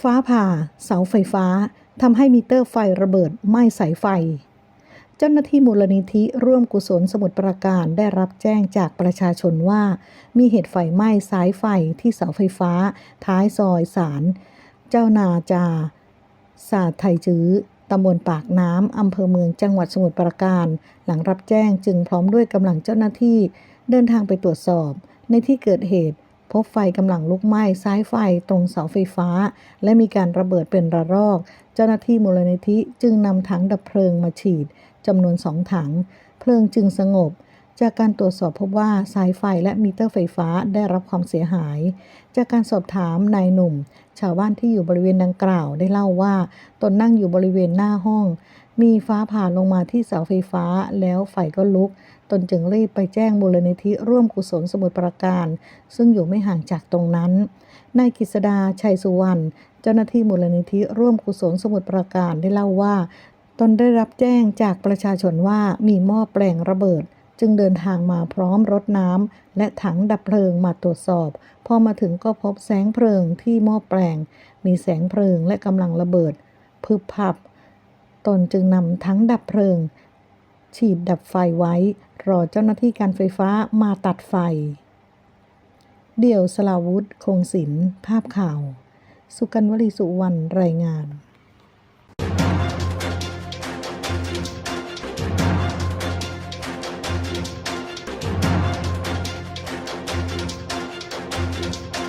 ฟ้าผ่า เสาไฟฟ้าทำให้มิเตอร์ไฟระเบิดไหม้สายไฟ เจ้าหน้าที่มูลนิธิร่วมกุศลสมุทรปราการได้รับแจ้งจากประชาชนว่า มีเหตุไฟไหม้สายไฟที่เสาไฟฟ้า ท้ายซอยสาร เจ้านาจา ศาสตร์ไทยจื้อตำบลปากน้ำอำเภอเมืองจังหวัดสมุทรปราการ หลังรับแจ้งจึงพร้อมด้วยกำลังเจ้าหน้าที่ เดินทางไปตรวจสอบ ในที่เกิดเหตุ พบไฟกำลังลุกไหม้สายไฟตรงเสาไฟฟ้า และมีการระเบิดเป็นระลอก เจ้าหน้าที่มูลนิธิจึงนำถังดับเพลิงมาฉีดจำนวนสองถัง เพลิงจึงสงบ จากการตรวจสอบพบว่าสายไฟและมิเตอร์ไฟฟ้าได้รับความเสียหาย จากการสอบถามนายหนุ่ม ชาวบ้านที่อยู่บริเวณดังกล่าวได้เล่าว่า ตนนั่งอยู่บริเวณหน้าห้อง มีฟ้าผ่าลงมาที่เสาไฟฟ้าแล้วไฟก็ลุก ตนจึงรีบไปแจ้งมูลนิธิร่วมกุศลสมุทรปราการ ซึ่งอยู่ไม่ห่างจากตรงนั้น นายกฤษดาชัยสุวรรณเจ้าหน้าที่มูลนิธิร่วมกุศลสมุทรปราการได้เล่าว่า ตนได้รับแจ้งจากประชาชนว่ามีหม้อแปลงระเบิด จึงเดินทางมาพร้อมรถน้ำและถังดับเพลิงมาตรวจสอบ พอมาถึงก็พบแสงเพลิงที่หม้อแปลง มีแสงเพลิงและกำลังระเบิดพึบพับ ตนจึงนำทั้งดับเพลิง ฉีดดับไฟไว้ รอเจ้าหน้าที่การไฟฟ้ามาตัดไฟ เดี่ยวสลาวุธ คงศิลป์ภาพข่าว สุกันวลีสุวรรณรายงาน